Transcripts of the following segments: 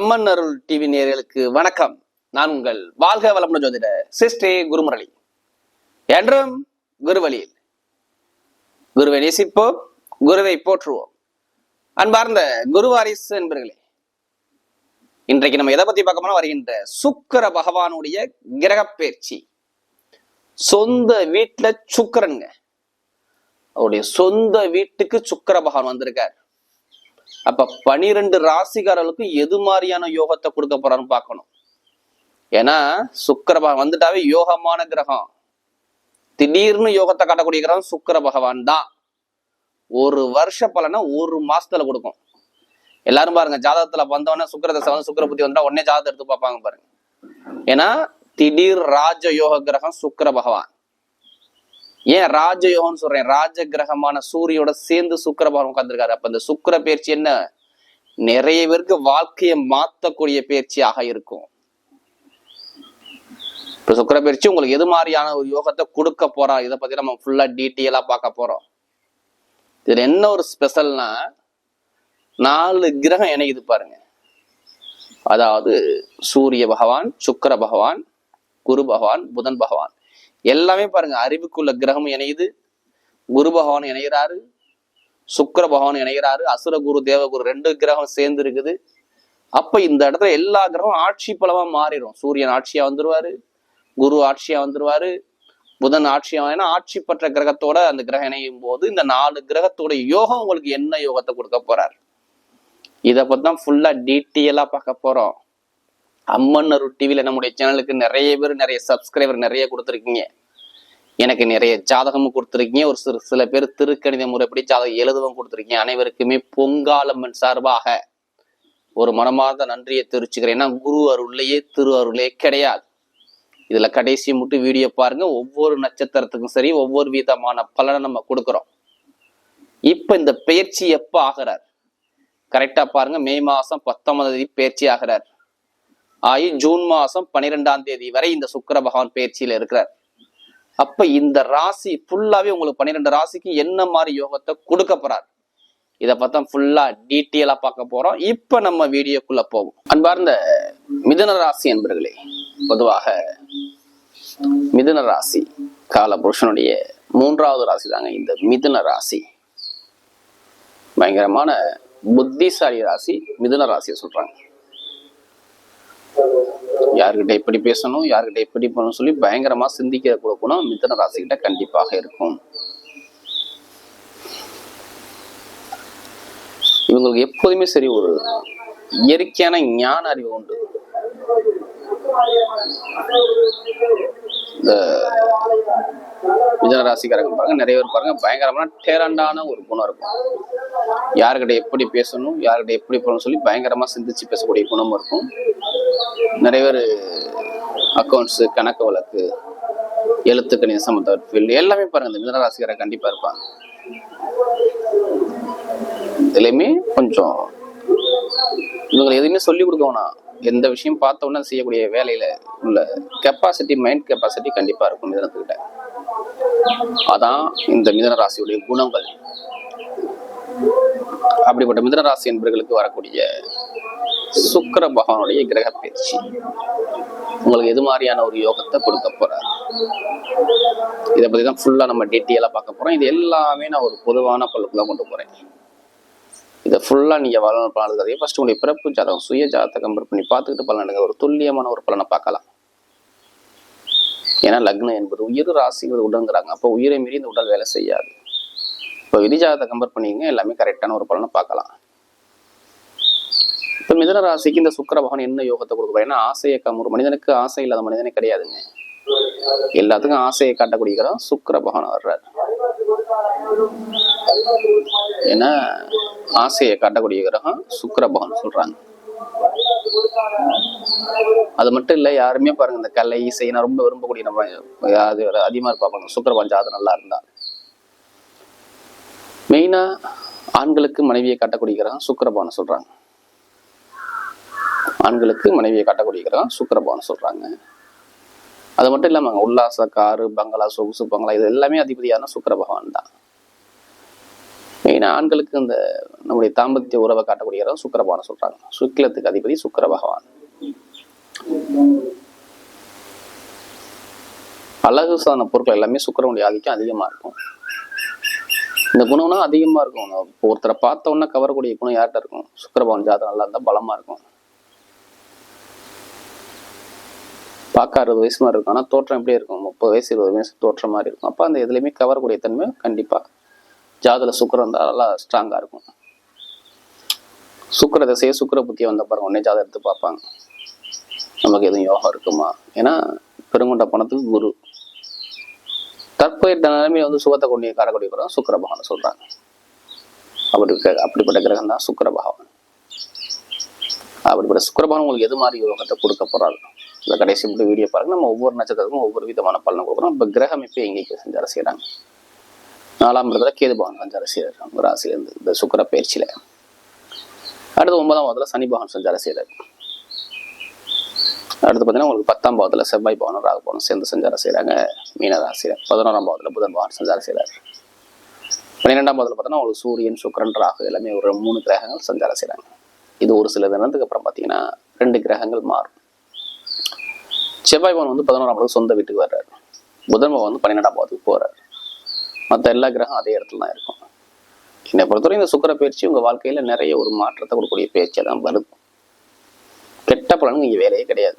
அம்மன் அருள் TV நேர்களுக்கு வணக்கம். நான் உங்கள் வாழ்க வளமுடன் ஜோதிட சிஸ்டே குருமுரளி. என்றும் குருவழியில். குருவை நேசிப்போம் குருவை போற்றுவோம். அன்பார்ந்த குருவாரிஸ் என்பர்களே இன்றைக்கு நம்ம எதை பத்தி பார்க்கணும் வருகின்ற சுக்கிர பகவானுடைய கிரக பயிற்சி. சொந்த வீட்டுல சுக்கரனுங்க. அவருடைய சொந்த வீட்டுக்கு சுக்கிர பகவான் வந்திருக்கார். அப்ப பனிரெண்டு ராசிக்காரர்களுக்கு எது மாதிரியான யோகத்தை கொடுக்க போறான்னு பார்க்கணும். ஏன்னா சுக்கர பகவான் வந்துட்டாவே யோகமான கிரகம். திடீர்னு யோகத்தை காட்டக்கூடிய கிரகம் சுக்கர பகவான் தான். ஒரு வருஷ பலனை ஒரு மாசத்துல கொடுக்கும். எல்லாரும் பாருங்க ஜாதகத்துல வந்தவொடனே சுக்கர தசை வந்து சுக்கர புத்தி வந்தா உடனே ஜாதகத்தை எடுத்து பார்ப்பாங்க பாருங்க. ஏன்னா திடீர் ராஜ யோக கிரகம் சுக்கிர பகவான். ஏன் ராஜயோகம்னு சொல்றேன். ராஜ கிரகமான சூரியோட சேர்ந்து சுக்கர பகவான் உட்கார்ந்துருக்காரு. அப்ப இந்த சுக்கிர பயிற்சி என்ன? நிறைய பேருக்கு வாழ்க்கையை மாத்தக்கூடிய பயிற்சியாக இருக்கும். இப்ப சுக்கிர பயிற்சி உங்களுக்கு எது மாதிரியான ஒரு யோகத்தை கொடுக்க போறா? இதை பத்தி நம்ம ஃபுல்லா டீட்டெயிலா பார்க்க போறோம். இதுல என்ன ஒரு ஸ்பெஷல்னா நாலு கிரகம் இணையுது பாருங்க. அதாவது சூரிய பகவான் சுக்கிர பகவான் குரு பகவான் புதன் பகவான். எல்லாமே பாருங்க அறிவுக்குள்ள கிரகம் இணையுது குரு பகவான் இணைகிறாரு சுக்கர பகவான் இணைகிறாரு அசுர குரு தேவகுரு ரெண்டு கிரகம் சேர்ந்து இருக்குது. அப்ப இந்த இடத்துல எல்லா கிரகம் ஆட்சி பலமா மாறிடும். சூரியன் ஆட்சியா வந்துருவாரு குரு ஆட்சியா வந்துருவாரு புதன் ஆட்சியா ஏன்னா ஆட்சி பெற்ற கிரகத்தோட அந்த கிரகம் இணையும் போது இந்த நாலு கிரகத்தோட யோகம் உங்களுக்கு என்ன யோகத்தை கொடுக்க போறாரு? இதை பத்தி தான் ஃபுல்லா டீட்டெயிலா பார்க்க போறோம். அம்மன் அருள் டிவியில நம்முடைய சேனலுக்கு நிறைய பேர் நிறைய சப்ஸ்கிரைபர் நிறைய கொடுத்துருக்கீங்க. எனக்கு நிறைய ஜாதகமும் கொடுத்துருக்கீங்க. ஒரு சிறு சில பேர் திருக்கணித முறைப்படி ஜாதகம் எழுதவும் கொடுத்துருக்கீங்க. அனைவருக்குமே பொங்காலம்மன் சார்பாக ஒரு மனமார்ந்த நன்றியை தெரிவிச்சுக்கிறேன். ஏன்னா குரு அருள்லையே திரு அருளே கிடையாது. இதுல கடைசி மட்டும் வீடியோ பாருங்க. ஒவ்வொரு நட்சத்திரத்துக்கும் சரி ஒவ்வொரு விதமான பலனை நம்ம கொடுக்குறோம். இப்ப இந்த பயிற்சி எப்ப ஆகிறார்? கரெக்டா பாருங்க. மே மாசம் பத்தொன்பதாம் தேதி பயிற்சி ஆகிறார். ஆகி ஜூன் மாசம் பன்னிரெண்டாம் தேதி வரை இந்த சுக்கர பகவான் பயிற்சியில இருக்கிறார். அப்ப இந்த ராசி ஃபுல்லாவே உங்களுக்கு பன்னிரெண்டு ராசிக்கு என்ன மாதிரி யோகத்தை கொடுக்க போறார்? இதை பார்த்தா ஃபுல்லா டீட்டெயிலா பார்க்க போறோம். இப்ப நம்ம வீடியோக்குள்ள போவோம். அன்பார்ந்த மிதுன ராசி என்பர்களே பொதுவாக மிதுன ராசி கால புருஷனுடைய மூன்றாவது ராசி தாங்க இந்த மிதுன ராசி. பயங்கரமான புத்திசாலி ராசி மிதுன ராசியை சொல்றாங்க. யார்கிட்ட எப்படி பேசணும் யார்கிட்ட எப்படி பண்ணணும் சொல்லி பயங்கரமா சிந்திக்கிற கொடுக்கணும் மிதன ராசிகிட்ட கண்டிப்பாக இருக்கும். இவங்களுக்கு எப்போதுமே சரி ஒரு இயற்கையான ஞான அறிவு உண்டு. இந்த மிதன ராசிக்காரங்க பாருங்க நிறைய பேர் பாருங்க பயங்கரமான டேலண்டான ஒரு குணம் இருக்கும். யாருக்கிட்ட எப்படி பேசணும் யாருக்கிட்ட எப்படி போகணும்னு சொல்லி பயங்கரமா சிந்திச்சு பேசக்கூடிய குணமும் இருக்கும். நிறைய பேர் அக்கௌண்ட்ஸ் கணக்கு வழக்கு எழுத்து கணித சம்பந்த ஃபீல்டு எல்லாமே பாருங்க இந்த மிதன ராசிக்காரங்க கண்டிப்பா இருப்பாங்க. இதுலையுமே கொஞ்சம் இவங்களை எதுவுமே சொல்லி கொடுக்க எந்த விஷயம் பார்த்த உடனே செய்யக்கூடிய வேலையில உள்ள கெப்பாசிட்டி மைண்ட் கெப்பாசிட்டி கண்டிப்பா இருக்கும் மிதனத்துக்கிட்ட. அதான் இந்த மிதன ராசியுடைய குணங்கள். அப்படிப்பட்ட மிதன ராசி என்பவர்களுக்கு வரக்கூடிய சுக்கர பகவானுடைய கிரக பயிற்சி. உங்களுக்கு எது மாதிரியான ஒரு யோகத்தை கொடுக்க போறார்? இதை பத்தி தான் ஃபுல்லா நம்ம டீட்டெயிலாக பார்க்க போறோம். இது எல்லாமே நான் ஒரு பொதுவான பொருளுக்குள்ள கொண்டு போறேன். இதை ஃபுல்லா நீங்க வளர்ந்து பலன் ஃபர்ஸ்ட் உங்களுடைய பிறப்பு ஜாதகம் சுய ஜாதகம் பண்ணி பார்த்துக்கிட்டு பலன் ஒரு துல்லியமான ஒரு பலனை பார்க்கலாம். ஏன்னா லக்னம் என்பது உயிர் ராசிங்கிறது உடன்கிறாங்க அப்போ உயிரை மீறி இந்த உடல் வேலை செய்யாது. இப்போ விதிஜாதத்தை கம்பேர் பண்ணிங்க எல்லாமே கரெக்டான ஒரு பலனை பார்க்கலாம். இப்போ மிதன ராசிக்கு இந்த சுக்கர பகவான் என்ன யோகத்தை கொடுக்குறா ஏன்னா ஆசையை ஒரு மனிதனுக்கு ஆசை இல்லாத மனிதனே கிடையாதுங்க. எல்லாத்துக்கும் ஆசையை காட்டக்கூடியதான் சுக்கர பகவான் வர்றாரு. ஏன்னா ஆசையை காட்டக்கூடிய கிரகம் சுக்கர பகவான் சொல்றாங்க. அது மட்டும் இல்ல யாருமே பாருங்க இந்த கலை இசை ரொம்ப விரும்பக்கூடிய நம்ம அது அதிகமா இருப்பாங்க சுக்கிர அது நல்லா இருந்தா. மெயினா ஆண்களுக்கு மனைவியை காட்டக்கூடிய சுக்கரபானம் சொல்றாங்க. ஆண்களுக்கு மனைவியை காட்டக்கூடிய சுக்கரபானம் சொல்றாங்க. அது மட்டும் இல்லாம உல்லாச காரு பங்களா சொகுசு பங்களா இது எல்லாமே அதிபதியான சுக்கர பகவான் தான். மெயினாக ஆண்களுக்கு இந்த நம்முடைய தாம்பத்திய உறவை காட்டக்கூடிய இடம் சுக்கரபானம் சொல்கிறாங்க சொல்றாங்க. சுக்கிலத்துக்கு அதிபதி சுக்கர பகவான் அழகு சாதன பொருட்கள் எல்லாமே சுக்கரனுடைய ஆதிக்கம் அதிகமா இருக்கும். இந்த குணம்னா அதிகமா இருக்கும். இப்போ ஒருத்தரை பார்த்த உடனே கவரக்கூடிய குணம் யார்கிட்ட இருக்கும்? சுக்கரபவன் ஜாதகம் நல்லா இருந்தால் பலமா இருக்கும். பார்க்க அறுபது வயசு மாதிரி இருக்கும். ஆனா தோற்றம் எப்படி இருக்கும். முப்பது வயசு இருபது வயசு தோற்றம் மாதிரி இருக்கும். அப்ப அந்த எதுலையுமே கவரக்கூடிய தன்மை கண்டிப்பா ஜாதல சுக்கிரம் இருந்தால் நல்லா ஸ்ட்ராங்கா இருக்கும். சுக்கர திசையே சுக்கிர புத்தியை வந்த பாருங்க உடனே ஜாதகம் எடுத்து பார்ப்பாங்க. நமக்கு எதுவும் யோகம் இருக்குமா? ஏன்னா பெருங்கொண்ட பணத்துக்கு குரு. தற்போதைய நிலைமையை வந்து சுகத்தை கொண்டு காரக்கூடிய கிரகம் சுக்கர பகவான் சொல்றாங்க. அப்படி அப்படிப்பட்ட கிரகம் தான் சுக்கர பகவான். அப்படிப்பட்ட சுக்கர பகவான் உங்களுக்கு எது மாதிரி யோகத்தை கொடுக்க போறாரு? இந்த கடைசி மட்டும் வீடியோ பாருங்க. நம்ம ஒவ்வொரு நட்சத்திரத்துக்கும் ஒவ்வொரு விதமான பலனை கொடுக்குறோம். இப்போ கிரகம் இப்போ எங்கே செஞ்சார செய்யறாங்க நாலாம் இடத்துல கேது பகவான் சஞ்சார செய்யறாரு ராசியிலேருந்து இந்த சுக்கிர பயிற்சியில அடுத்து ஒன்பதாம் பாவத்துல சனி பகவான் சஞ்சார செய்யறாரு அடுத்து பார்த்தீங்கன்னா உங்களுக்கு பத்தாம் பாவத்தில் செவ்வாய் பவனம் ராகு பவனம் சேர்ந்து சஞ்சாரம் செய்கிறாங்க மீனராசியில் பதினோராம் பாவத்தில் புதன் பகவான் சஞ்சாரம் செய்கிறார் பன்னிரெண்டாம் பாவத்தில் பார்த்தீங்கன்னா உங்களுக்கு சூரியன் சுக்கரன் ராகு எல்லாமே ஒரு மூணு கிரகங்கள் சஞ்சாரம் செய்கிறாங்க இது ஒரு சில தினத்துக்கு அப்புறம் பார்த்தீங்கன்னா ரெண்டு கிரகங்கள் மாறும் செவ்வாய் பவன் வந்து பதினோராம் பாவத்துக்கு சொந்த வீட்டுக்கு வர்றாரு புதன் பவன் வந்து பன்னிரெண்டாம் பாவத்துக்கு போறாரு மற்ற எல்லா கிரகம் அதே இடத்துல தான் இருக்கும். என்னை பொறுத்தவரை இந்த சுக்கர பயிற்சி உங்க வாழ்க்கையில நிறைய ஒரு மாற்றத்தை கொடுக்கக்கூடிய பயிற்சியாக தான் வருது. கெட்ட பலனுங்க இங்கே வேலையே கிடையாது.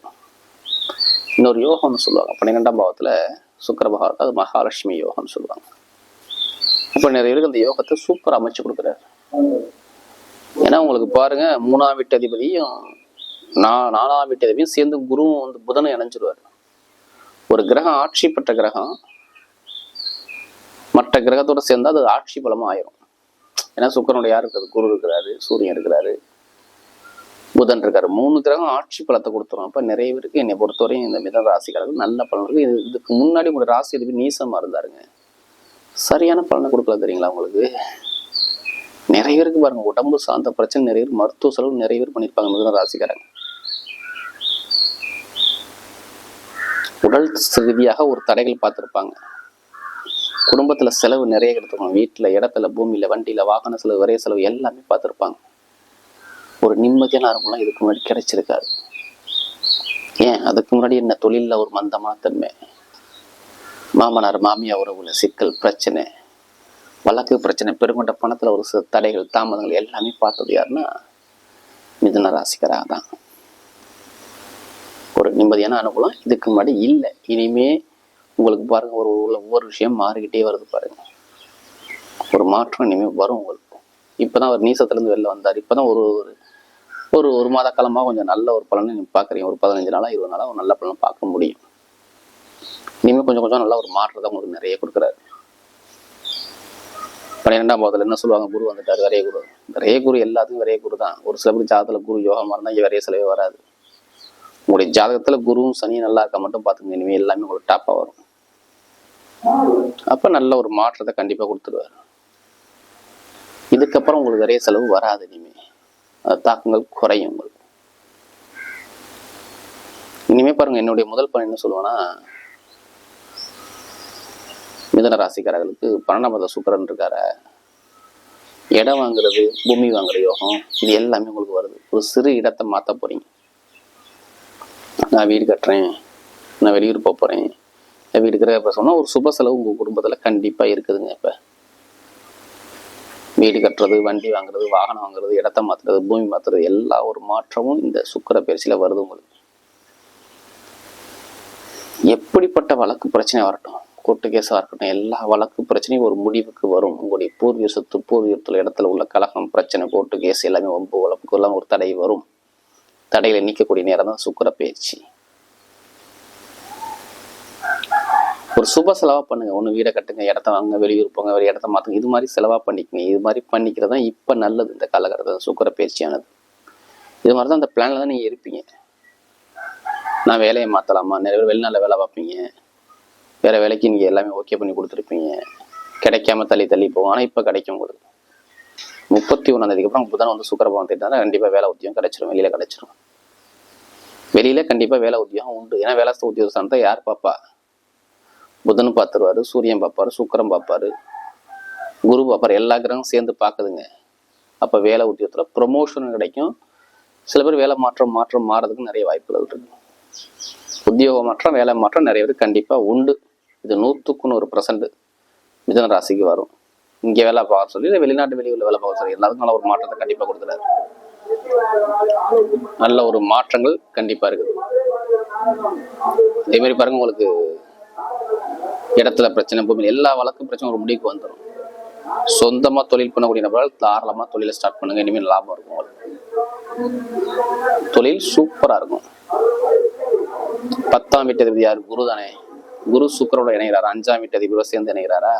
இன்னொரு யோகம்னு சொல்லுவாங்க. பன்னிரெண்டாம் பாவத்துல சுக்கர பகவான் அது மகாலட்சுமி யோகம்னு சொல்லுவாங்க. இப்போ நிறைய பேருக்கு அந்த யோகத்தை சூப்பர் அமைச்சு கொடுக்குறாரு. ஏன்னா உங்களுக்கு பாருங்க மூணாம் வீட்டு அதிபதியும் நா- நாலாம் வீட்டு அதிபதியும் சேர்ந்து குருவும் வந்து புதனை இணைஞ்சிருவார் ஒரு கிரகம் ஆட்சி பெற்ற கிரகம் மற்ற கிரகத்தோட சேர்ந்தா அது ஆட்சி பலமா ஆயிரும். ஏன்னா சுக்கரனுடைய யார் இருக்கிறது குரு இருக்கிறாரு சூரியன் இருக்கிறாரு புதன் இருக்காரு. மூணு கிரகம் ஆட்சி பலத்தை கொடுத்துரும். அப்ப நிறைய பேருக்கு என்னை பொறுத்தவரையும் இந்த மிதன ராசிக்காரர்கள் நல்ல பலன் இருக்கு. இது இதுக்கு முன்னாடி உங்களோட ராசி அதிபதி நீசமா இருந்தாருங்க. சரியான பலனை கொடுக்கல தெரியுங்களா உங்களுக்கு? நிறைய பேருக்கு பாருங்க உடம்பு சார்ந்த பிரச்சனை நிறைய பேர் மருத்துவ செலவு நிறைய பேர் பண்ணியிருப்பாங்க மிதன ராசிக்காரங்க. உடல் ரீதியாக ஒரு தடைகள் பார்த்துருப்பாங்க. குடும்பத்துல செலவு நிறைய எடுத்துக்கணும். வீட்டுல இடத்துல பூமியில வண்டியில் வாகன செலவு வரைய செலவு எல்லாமே பார்த்துருப்பாங்க. ஒரு நிம்மதியான அனுபவம் இதுக்கு முன்னாடி கிடைச்சிருக்காது. ஏன்? அதுக்கு முன்னாடி என்ன? தொழில்ல ஒரு மந்தமான தன்மை. மாமனார் மாமியார் உறவுல சிக்கல் பிரச்சனை வழக்கு பிரச்சனை பெருங்கொண்ட பணத்துல ஒரு சில தடைகள் தாமதங்கள் எல்லாமே பார்த்தது யாருன்னா மிதுன ராசிகராக தான். ஒரு நிம்மதியான அனுகூலம் இதுக்கு முன்னாடி இல்லை. இனிமே உங்களுக்கு பாருங்க ஒரு உள்ள ஒவ்வொரு விஷயம் மாறிக்கிட்டே வருது பாருங்க. ஒரு மாற்றம் இனிமேல் வரும் உங்களுக்கு. இப்போதான் அவர் நீசத்துல இருந்து வெளில வந்தார். இப்போதான் ஒரு ஒரு- ஒரு ஒரு மாத காலமாக கொஞ்சம் நல்ல ஒரு பலனை நீங்கள் பார்க்குறீங்க ஒரு பதினஞ்சு நாளாக இருபது நாளாக ஒரு நல்ல பலனை பார்க்க முடியும். இனிமேல் கொஞ்சம் கொஞ்சம் நல்ல ஒரு மாற்றத்தை உங்களுக்கு நிறைய கொடுக்குறாரு. பன்னிரெண்டாம் பாவத்தில் என்ன சொல்லுவாங்க? குரு வந்துட்டார் விரைய குரு. விரைய குரு எல்லாத்துக்கும் விரைய குரு தான். ஒரு சில பேர் ஜாதகத்தில் குரு யோகமாக இருந்தால் இங்கே விரைய செலவே வராது. உங்களுடைய ஜாதகத்தில் குருவும் சனியும் நல்லா இருக்க மட்டும் பார்த்துங்க இனிமேல் எல்லாமே உங்களுக்கு டாப்பாக வரும். அப்ப நல்ல ஒரு மாற்றத்தை கண்டிப்பா கொடுத்துருவாரு. இதுக்கப்புறம் உங்களுக்கு நிறைய செலவு வராது இனிமே. அது தாக்கங்கள் குறையும் உங்களுக்கு. இனிமே பாருங்க என்னுடைய முதல் பணி என்ன சொல்லுவேன்னா மிதன ராசிக்காரர்களுக்கு பன்னெண்டாம் பத சுக்கரன் இருக்காரு. இடம் வாங்குறது பூமி வாங்குற யோகம் இது எல்லாமே உங்களுக்கு வருது. ஒரு சிறு இடத்தை மாற்ற போறீங்க. நான் வீடு கட்டுறேன் நான் வெளியூர் போக போறேன் வீடு கிரக சொன்னா ஒரு சுப செலவு உங்கள் குடும்பத்தில் கண்டிப்பாக இருக்குதுங்க இப்போ. வீடு கட்டுறது வண்டி வாங்குறது வாகனம் வாங்குறது இடத்த மாத்துறது பூமி மாத்துறது எல்லா ஒரு மாற்றமும் இந்த சுக்கிர பயிற்சியில் வருது உங்களுக்கு. எப்படிப்பட்ட வழக்கு பிரச்சனை வரட்டும் கோர்ட்டு கேஸாக இருக்கட்டும் எல்லா வழக்கு பிரச்சனையும் ஒரு முடிவுக்கு வரும். உங்களுடைய பூர்வீக சொத்து பூர்வீகத்தில் இடத்துல உள்ள கழகம் பிரச்சனை கோர்ட்டு கேஸ் எல்லாமே ஒம்பு வழக்கு எல்லாம் ஒரு தடை வரும். தடையில் நீக்கக்கூடிய நேரம் தான் சுக்கிர பயிற்சி. ஒரு சுப செலவா பண்ணுங்க. ஒண்ணு வீடை கட்டுங்க இடத்த வாங்க வெளியூர் போங்க வெளி இடத்த மாத்துங்க. இது மாதிரி செலவா பண்ணிக்கங்க. இது மாதிரி பண்ணிக்கிறது தான் இப்ப நல்லது இந்த காலகட்டத்தில். சுக்கர பயிற்சியானது இது மாதிரி தான் அந்த பிளான்ல தான் நீங்க இருப்பீங்க. நான் வேலையை மாத்தலாமா? நிறைய பேர் வெளிநாட்டுல வேலை பார்ப்பீங்க. வேற வேலைக்கு நீங்க எல்லாமே ஓகே பண்ணி கொடுத்துருப்பீங்க. கிடைக்காம தள்ளி தள்ளி போகும். ஆனா இப்ப கிடைக்கும் உங்களுக்கு முப்பத்தி ஒன்றாந்தேதிக்கு அப்புறம் புதன் வந்து சுக்கரபவன் திட்டம் கண்டிப்பா வேலை உத்தியோகம் கிடைச்சிரும். வெளியில் கிடைச்சிரும். வெளியில கண்டிப்பா வேலை உத்தியோகம் உண்டு. ஏன்னா வேலை உத்தியோக ஸ்தானத்தை யார் பாப்பா புதன் பார்த்துருவாரு சூரியன் பார்ப்பாரு சுக்கரம் பார்ப்பாரு குரு பார்ப்பார் எல்லா கிரகம் சேர்ந்து பார்க்குதுங்க. அப்போ வேலை உத்தியோகத்தில் ப்ரொமோஷன் கிடைக்கும். சில பேர் வேலை மாற்றம் மாற்றம் மாறதுக்கு நிறைய வாய்ப்புகள் இருக்கு. உத்தியோக மாற்றம் வேலை மாற்றம் நிறைய பேர் கண்டிப்பாக உண்டு. இது நூற்றுக்கு நூறு பர்சன்ட் மிதன ராசிக்கு வரும். இங்கே வேலை பார்க்க சொல்லி இல்லை வெளிநாட்டு வெளியூரில் வேலை பார்க்க சொல்லி எல்லாத்துக்கும் நல்ல ஒரு மாற்றத்தை கண்டிப்பாக கொடுத்துறாரு நல்ல ஒரு மாற்றங்கள் கண்டிப்பாக இருக்குது. அதே மாதிரி பாருங்க உங்களுக்கு இடத்துல பிரச்சனை பூமி எல்லா வழக்கு பிரச்சனை ஒரு முடிவுக்கு வந்துடும் சொந்தமா தொழில் பண்ணக்கூடிய நபர்கள் தாராளமா தொழிலை ஸ்டார்ட் பண்ணுங்க. இனிமேல் லாபம் இருக்கும் உங்களுக்கு. தொழில் சூப்பரா இருக்கும். பத்தாம் வீட்டு அதிபதி யார்? குரு தானே. குரு சுக்கரோட இணைகிறார்? அஞ்சாம் வீட்டு அதிபதியோட சேர்ந்து இணைகிறாரா?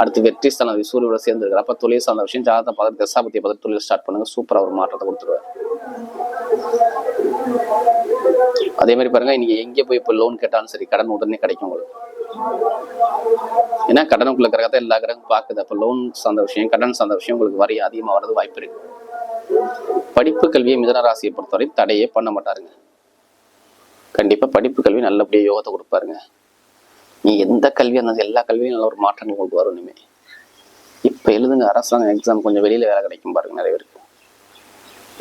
அடுத்து வெற்றி ஸ்தானம் சூரியோட சேர்ந்து இருக்கிற அப்ப தொழில் சார்ந்த விஷயம் ஜாதகத்தை பார்த்து தசாபத்தியை பார்த்து தொழில் ஸ்டார்ட் பண்ணுங்க. சூப்பரா ஒரு மாற்றத்தை கொடுத்துருவார். அதே மாதிரி பாருங்க இன்னைக்கு எங்க போய் இப்போ லோன் கேட்டாலும் சரி கடன் உடனே கிடைக்கும் உங்களுக்கு. ஏன்னா கடனுக்குள்ள கிரகத்தை எல்லா கிரகம் பார்க்குது. அப்போ லோன் சார்ந்த விஷயம் கடன் சார்ந்த விஷயம் உங்களுக்கு வரி அதிகமாக வர்றது வாய்ப்பு இருக்கு. படிப்பு கல்வியை மிதன ராசியை பொறுத்தவரை தடையே பண்ண மாட்டாருங்க. கண்டிப்பாக படிப்பு கல்வி நல்லபடியாக யோகத்தை கொடுப்பாருங்க. நீ எந்த கல்வியாக இருந்தாலும் எல்லா கல்வியும் நல்ல ஒரு மாற்றங்கள் கொண்டு வரும் இப்போ எழுதுங்க அரசாங்க எக்ஸாம் கொஞ்சம் வெளியில் வேலை கிடைக்கும் பாருங்க நிறைய பேருக்கு.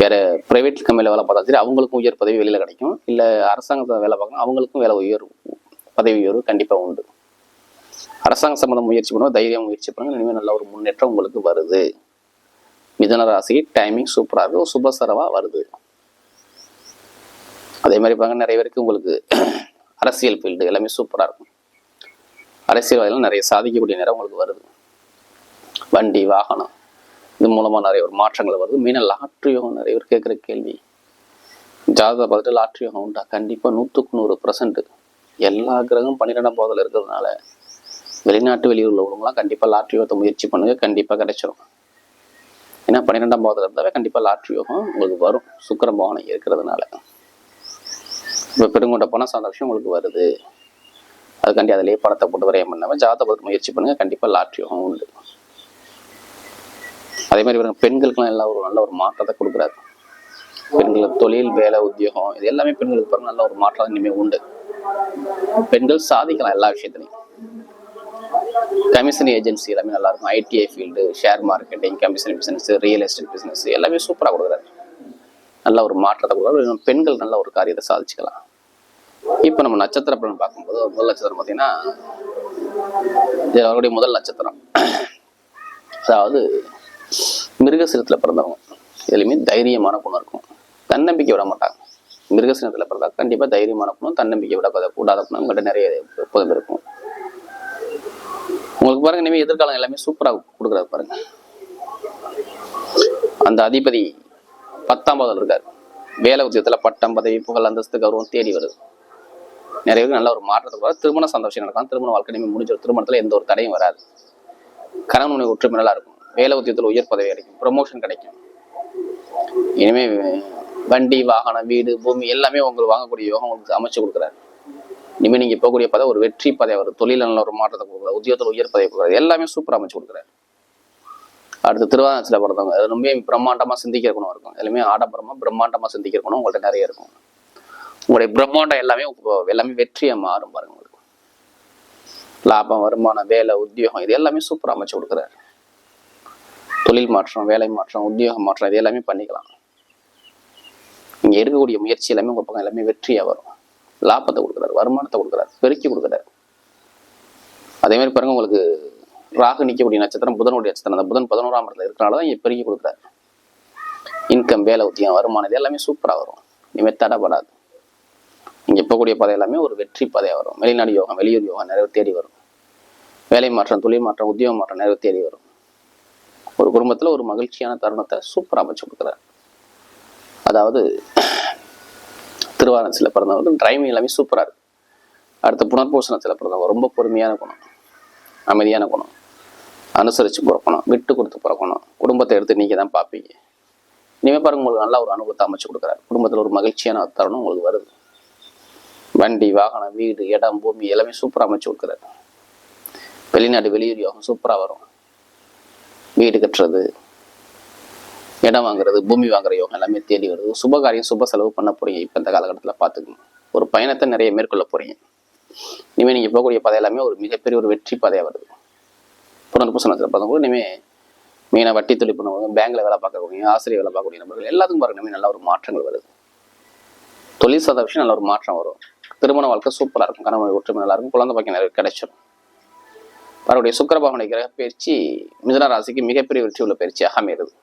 வேறு ப்ரைவேட் கம்பெனியில் வேலை பார்த்தா சரி அவங்களுக்கும் உயர் பதவி வெளியில் கிடைக்கும். இல்லை அரசாங்கத்தில் வேலை பார்க்கணும் அவங்களுக்கும் வேலை உயர் பதவி உயர்வு கண்டிப்பாக உண்டு. அரசாங்க சம்பந்தம் முயற்சி பண்ணுவோம் தைரியம் முயற்சி பண்ணுங்க இனிமேல் நல்ல ஒரு முன்னேற்றம் உங்களுக்கு வருது. மிதன ராசி டைமிங் சூப்பராக இருக்கும் சுபசரவாக வருது. அதே மாதிரி பாருங்க நிறைய பேருக்கு உங்களுக்கு அரசியல் ஃபீல்டு எல்லாமே சூப்பராக இருக்கும். அரசியல்வாதிகள் நிறைய சாதிக்கக்கூடிய நேரம் உங்களுக்கு வருது. வண்டி வாகனம் இது மூலமாக நிறைய ஒரு மாற்றங்கள் வருது. மீன லாட்ரி யோகம் நிறைய பேர் கேட்குற கேள்வி. ஜாதகத்தை பார்த்துட்டு லாட்ரி யோகம் உண்டா? கண்டிப்பாக நூற்றுக்கு நூறு பர்சன்ட்டு எல்லா கிரகம் பன்னிரெண்டாம் பாதத்தில் இருக்கிறதுனால வெளிநாட்டு வெளியூர் உள்ளவங்களாம் கண்டிப்பாக லாட்ரி யோகத்தை முயற்சி பண்ணுங்கள் கண்டிப்பாக கிடைச்சிரும். ஏன்னா பன்னிரெண்டாம் பாவத்தில் இருந்தாவே கண்டிப்பாக லாட்ரி யோகம் உங்களுக்கு வரும். சுக்கர பவனம் இருக்கிறதுனால. இப்போ பெருங்கொண்ட பணம் சார்ந்த விஷயம் உங்களுக்கு வருது. அதுக்காண்டி அதிலேயே படத்தை போட்டு வரையம் பண்ணாமல் ஜாதகத்துக்கு முயற்சி பண்ணுங்கள் கண்டிப்பாக லாட்ரி யோகம் உண்டு. அதே மாதிரி இவங்க பெண்களுக்கெல்லாம் எல்லாம் ஒரு நல்ல ஒரு மாற்றத்தை கொடுக்குறாரு. பெண்களுக்கு தொழில் வேலை உத்தியோகம் இது எல்லாமே பெண்களுக்கு பாருங்க நல்ல ஒரு மாற்றம் இனிமேல் உண்டு. பெண்கள் சாதிக்கலாம் எல்லா விஷயத்துலையும். கமிஷன் ஏஜென்சி எல்லாமே நல்லா இருக்கும் ITI field share marketing commission business real estate business எல்லாமே சூப்பராக கொடுக்குறாரு. நல்ல ஒரு மாற்றத்தை கொடுக்குறாரு. பெண்கள் நல்ல ஒரு காரியத்தை சாதிச்சுக்கலாம். இப்போ நம்ம நட்சத்திர பலன் பார்க்கும்போது முதல் நட்சத்திரம் பார்த்தீங்கன்னா இது அவருடைய முதல் நட்சத்திரம். அதாவது மிருகசிரத்தில் பிறந்தவங்க. எதுலையுமே தைரியமான குணம் இருக்கும். தன்னம்பிக்கை விட மாட்டாங்க. மிருகசனத்தில் பிறந்தா கண்டிப்பாக தைரியமான குணம் தன்னம்பிக்கை விட கூடாத குணம் உங்கள்கிட்ட நிறைய எப்போதும் இருக்கும். உங்களுக்கு பாருங்க இனிமே எதிர்காலம் எல்லாமே சூப்பராக கொடுக்குறாரு பாருங்க. அந்த அதிபதி பத்தாம் பாதம் இருக்கார். வேலை உத்தியத்துல பட்டம் பதவி புகழ் அந்தஸ்து கௌரவம் தேடி வருது. நிறைய பேருக்கு நல்ல ஒரு மாற்றத்தை வரும் திருமண சந்தோஷம் நடக்கும். திருமண வாழ்க்கை இனிமே முடிஞ்சிடும் திருமணத்துல எந்த ஒரு தடையும் வராது. கணவனுடைய ஒற்றுமை நல்லா இருக்கும். வேலை உத்தியத்துல உயர் பதவி கிடைக்கும். ப்ரொமோஷன் கிடைக்கும். இனிமே வண்டி வாகனம் வீடு பூமி எல்லாமே உங்களுக்கு வாங்கக்கூடிய யோகம் உங்களுக்கு அமைச்சு கொடுக்குறாரு. இனிமேல் நீங்கள் போகக்கூடிய பதவி ஒரு வெற்றி பதவி ஒரு தொழில நல்ல ஒரு மாற்றத்தை கொடுக்குறாரு. உத்தியோகத்தில் உயர் பதவி கொடுக்குறாரு. எல்லாமே சூப்பராக அமைச்சு கொடுக்குறாரு. அடுத்து திருவாதிரத்தில் பிறந்தவங்க அது ரொம்ப பிரம்மாண்டமாக சிந்திக்கிற குணம் இருக்கும் எல்லாமே ஆடம்பரமாக பிரம்மாண்டமாக சிந்திக்கிற குணம் உங்கள்ட்ட நிறைய இருக்கும். உங்களுடைய பிரம்மாண்டம் எல்லாமே எல்லாமே வெற்றியை மாறும் பாருங்க உங்களுக்கு. லாபம் வருமானம் வேலை உத்தியோகம் இது எல்லாமே சூப்பராக அமைச்சு கொடுக்குறாரு. தொழில் மாற்றம் வேலை மாற்றம் உத்தியோக மாற்றம் இது எல்லாமே பண்ணிக்கலாம். நீங்கள் இருக்கக்கூடிய முயற்சி எல்லாமே உங்கள் பக்கம் எல்லாமே வெற்றியாக வரும். லாபத்தை கொடுக்குறாரு வருமானத்தை கொடுக்குறாரு பெருக்கி கொடுக்குறாரு. அதே மாதிரி பாருங்க உங்களுக்கு ராகு நிற்கக்கூடிய நட்சத்திரம் புதனுடைய நட்சத்திரம். அந்த புதன் பதினோராம் இடத்துல இருக்கிறனால தான் இங்க பெருக்கி கொடுக்குறாரு. இன்கம் வேலை உத்தியம் வருமானம் இது எல்லாமே சூப்பராக வரும். இனிமேல் தடைப்படாது இங்கே போகக்கூடிய பதை எல்லாமே ஒரு வெற்றி பதையாக வரும். வெளிநாடு யோகம் வெளியூர் யோகம் நிறைய தேடி வரும். வேலை மாற்றம் தொழில் மாற்றம் உத்தியோக மாற்றம் நிறைய தேடி வரும். ஒரு குடும்பத்தில் ஒரு மகிழ்ச்சியான தருணத்தை சூப்பராக அமைச்சு கொடுக்குறாரு. அதாவது திருவாரூரத்தில் பிறந்தவங்க டிரைவிங் எல்லாமே சூப்பராக இருக்குது அடுத்து புனர்பூசணத்தில் பிறந்தவங்க ரொம்ப பொறுமையான குணம் அமைதியான குணம் அனுசரித்து பிறக்கணும் விட்டு கொடுத்து பிறக்கணும் குடும்பத்தை எடுத்து நீங்கள் தான் பார்ப்பீங்க. இனிமேல் பாருங்க உங்களுக்கு நல்ல ஒரு அனுபவத்தை அமைச்சு கொடுக்குறாரு. குடும்பத்தில் ஒரு மகிழ்ச்சியான தருணம் உங்களுக்கு வருது. வண்டி வாகனம் வீடு இடம் பூமி எல்லாமே சூப்பராக அமைச்சு கொடுக்குறாரு. வெளிநாடு வெளியூர் யோகம் சூப்பராக வரும். வீடு கட்டுறது இடம் வாங்குறது பூமி வாங்குற யோகம் எல்லாமே தேடி வருது. சுபகாரியம் சுப செலவு பண்ண போறீங்க இப்போ இந்த காலகட்டத்தில் பார்த்துக்கணும் ஒரு பயணத்தை நிறைய மேற்கொள்ள போறீங்க. இனிமேல் நீங்கள் போகக்கூடிய பாதை எல்லாமே ஒரு மிகப்பெரிய ஒரு வெற்றி பாதையாக வருது. புனர் புசனத்தில் பார்த்தவங்க இனிமே மெயினாக வட்டி தொழில் பண்ணுவாங்க பேங்க்ல வேலை பார்க்கக்கூடிய ஆசிரியர் வேலை பார்க்கக்கூடிய நபர்கள் எல்லாத்துக்கும் பாருங்க இனிமேல் நல்ல ஒரு மாற்றங்கள் வருது. தொழில் சாத விஷயம் நல்ல ஒரு மாற்றம் வரும். திருமண வாழ்க்கை சூப்பராக இருக்கும். கணவன் ஒற்றுமை நல்லா இருக்கும். குழந்தை பக்கம் நிறைய கிடைச்சிடும் அவருடைய சுக்கரபாவனை கிரக பயிற்சி மிதன ராசிக்கு மிகப்பெரிய வெற்றி உள்ள பயிற்சியாக அமைகிறது.